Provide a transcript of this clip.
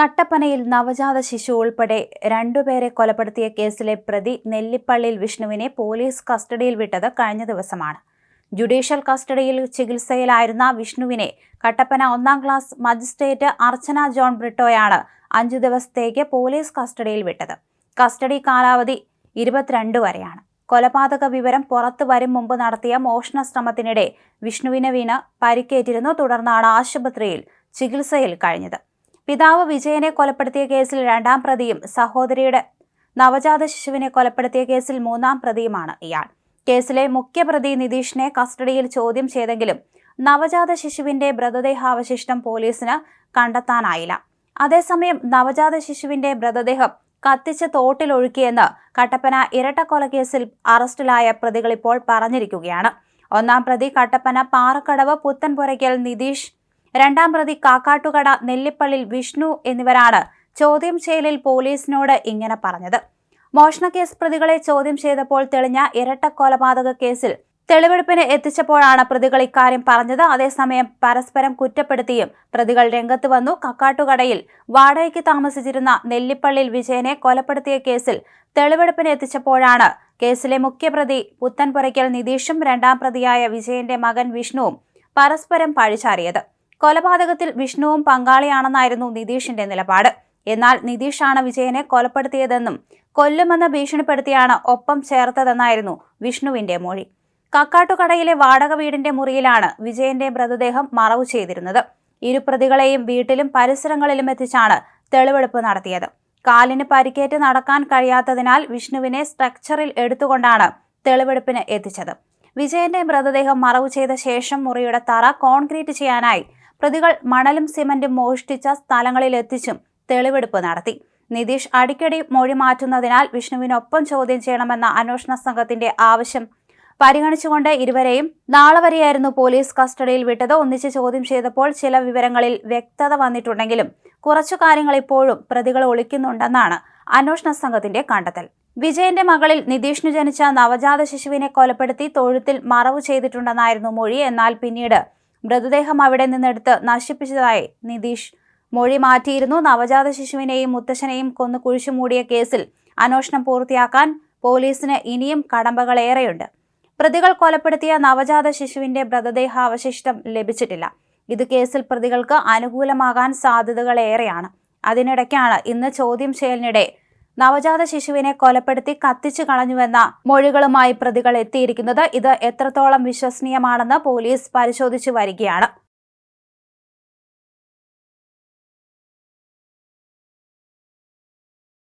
കട്ടപ്പനയിൽ നവജാത ശിശു ഉൾപ്പെടെ രണ്ടുപേരെ കൊലപ്പെടുത്തിയ കേസിലെ പ്രതി നെല്ലിപ്പള്ളിയിൽ വിഷ്ണുവിനെ പോലീസ് കസ്റ്റഡിയിൽ വിട്ടത് കഴിഞ്ഞ ദിവസമാണ്. ജുഡീഷ്യൽ കസ്റ്റഡിയിൽ ചികിത്സയിലായിരുന്ന വിഷ്ണുവിനെ കട്ടപ്പന ഒന്നാം ക്ലാസ് മജിസ്ട്രേറ്റ് അർച്ചന ജോൺ ബ്രിട്ടോയാണ് അഞ്ചു ദിവസത്തേക്ക് പോലീസ് കസ്റ്റഡിയിൽ വിട്ടത്. കസ്റ്റഡി കാലാവധി ഇരുപത്തിരണ്ട് വരെയാണ്. കൊലപാതക വിവരം പുറത്തു വരും മുമ്പ് നടത്തിയ മോഷണ ശ്രമത്തിനിടെ വിഷ്ണുവിനെ വീണ് പരിക്കേറ്റിരുന്നു. തുടർന്നാണ് ആശുപത്രിയിൽ ചികിത്സയിൽ കഴിഞ്ഞത്. പിതാവ് വിജയനെ കൊലപ്പെടുത്തിയ കേസിൽ രണ്ടാം പ്രതിയും സഹോദരിയുടെ നവജാത ശിശുവിനെ കൊലപ്പെടുത്തിയ കേസിൽ മൂന്നാം പ്രതിയുമാണ് ഇയാൾ. കേസിലെ മുഖ്യപ്രതി നിതീഷിനെ കസ്റ്റഡിയിൽ ചോദ്യം ചെയ്തെങ്കിലും നവജാത ശിശുവിന്റെ മൃതദേഹാവശിഷ്ടം പോലീസിന് കണ്ടെത്താനായില്ല. അതേസമയം നവജാത ശിശുവിന്റെ മൃതദേഹം കത്തിച്ച് തോട്ടിലൊഴുക്കിയെന്ന് കട്ടപ്പന ഇരട്ടക്കൊലക്കേസിൽ അറസ്റ്റിലായ പ്രതികൾ ഇപ്പോൾ പറഞ്ഞിരിക്കുകയാണ്. ഒന്നാം പ്രതി കട്ടപ്പന പാറക്കടവ് പുത്തൻപുരയ്ക്കൽ നിതീഷ് രണ്ടാം പ്രതി കാക്കാട്ടുകട നെല്ലിപ്പള്ളിൽ വിഷ്ണു എന്നിവരാണ് ചോദ്യം ചെയ്യലിൽ പോലീസിനോട് ഇങ്ങനെ പറഞ്ഞത്. മോഷണക്കേസ് പ്രതികളെ ചോദ്യം ചെയ്തപ്പോൾ തെളിഞ്ഞ ഇരട്ട കൊലപാതക കേസിൽ തെളിവെടുപ്പിന് എത്തിച്ചപ്പോഴാണ് പ്രതികൾ ഇക്കാര്യം പറഞ്ഞത്. അതേസമയം പരസ്പരം കുറ്റപ്പെടുത്തിയും പ്രതികൾ രംഗത്ത് വന്നു. കക്കാട്ടുകടയിൽ വാടകയ്ക്ക് താമസിച്ചിരുന്ന നെല്ലിപ്പള്ളിയിൽ വിജയനെ കൊലപ്പെടുത്തിയ കേസിൽ തെളിവെടുപ്പിന് എത്തിച്ചപ്പോഴാണ് കേസിലെ മുഖ്യപ്രതി പുത്തൻപുരയ്ക്കൽ നിതീഷും രണ്ടാം പ്രതിയായ വിജയന്റെ മകൻ വിഷ്ണുവും പരസ്പരം പഴിചാറിയത്. കൊലപാതകത്തിൽ വിഷ്ണുവും പങ്കാളിയാണെന്നായിരുന്നു നിതീഷിന്റെ നിലപാട്. എന്നാൽ നിതീഷാണ് വിജയനെ കൊലപ്പെടുത്തിയതെന്നും കൊല്ലുമെന്ന് ഭീഷണിപ്പെടുത്തിയാണ് ഒപ്പം ചേർത്തതെന്നായിരുന്നു വിഷ്ണുവിന്റെ മൊഴി. കക്കാട്ടുകടയിലെ വാടക വീടിന്റെ മുറിയിലാണ് വിജയന്റെ മൃതദേഹം മറവു ചെയ്തിരുന്നത്. ഇരു പ്രതികളെയും വീട്ടിലും പരിസരങ്ങളിലും എത്തിച്ചാണ് തെളിവെടുപ്പ് നടത്തിയത്. കാലിന് പരിക്കേറ്റ് നടക്കാൻ കഴിയാത്തതിനാൽ വിഷ്ണുവിനെ സ്ട്രക്ചറിൽ എടുത്തുകൊണ്ടാണ് തെളിവെടുപ്പിന് എത്തിച്ചത്. വിജയന്റെ മൃതദേഹം മറവു ചെയ്ത ശേഷം മുറിയുടെ തറ കോൺക്രീറ്റ് ചെയ്യാനായി പ്രതികൾ മണലും സിമന്റും മോഷ്ടിച്ച സ്ഥലങ്ങളിലെത്തിച്ചും തെളിവെടുപ്പ് നടത്തി. നിതീഷ് അടിക്കടി മൊഴി മാറ്റുന്നതിനാൽ വിഷ്ണുവിനൊപ്പം ചോദ്യം ചെയ്യണമെന്ന അന്വേഷണ സംഘത്തിന്റെ ആവശ്യം പരിഗണിച്ചുകൊണ്ട് ഇരുവരെയും നാളെ വരെയായിരുന്നു പോലീസ് കസ്റ്റഡിയിൽ വിട്ടത്. ഒന്നിച്ച് ചോദ്യം ചെയ്തപ്പോൾ ചില വിവരങ്ങളിൽ വ്യക്തത വന്നിട്ടുണ്ടെങ്കിലും കുറച്ചു കാര്യങ്ങൾ ഇപ്പോഴും പ്രതികൾ ഒളിക്കുന്നുണ്ടെന്നാണ് അന്വേഷണ സംഘത്തിന്റെ കണ്ടെത്തൽ. വിജയന്റെ മകളിൽ നിതീഷിനു ജനിച്ച നവജാത ശിശുവിനെ കൊലപ്പെടുത്തി തൊഴുത്തിൽ മറവ് ചെയ്തിട്ടുണ്ടെന്നായിരുന്നു മൊഴി. എന്നാൽ പിന്നീട് മൃതദേഹം അവിടെ നിന്നെടുത്ത് നശിപ്പിച്ചതായി നിതീഷ് മൊഴി മാറ്റിയിരുന്നു. നവജാത ശിശുവിനെയും മുത്തശ്ശനെയും കൊന്നു കുഴിച്ചു മൂടിയ കേസിൽ അന്വേഷണം പൂർത്തിയാക്കാൻ പോലീസിന് ഇനിയും കടമ്പകളേറെയുണ്ട്. പ്രതികൾ കൊലപ്പെടുത്തിയ നവജാത ശിശുവിന്റെ മൃതദേഹാവശിഷ്ടം ലഭിച്ചിട്ടില്ല. ഇത് കേസിൽ പ്രതികൾക്ക് അനുകൂലമാകാൻ സാധ്യതകളേറെയാണ്. അതിനിടയ്ക്കാണ് ഇന്ന് ചോദ്യം ചെയ്യലിനിടെ നവജാത ശിശുവിനെ കൊലപ്പെടുത്തി കത്തിച്ചു കളഞ്ഞുവെന്ന മൊഴികളുമായി പ്രതികൾ എത്തിയിരിക്കുന്നത് ഇത് എത്രത്തോളം വിശ്വസനീയമാണെന്ന് പോലീസ് പരിശോധിച്ചു വരികയാണ്.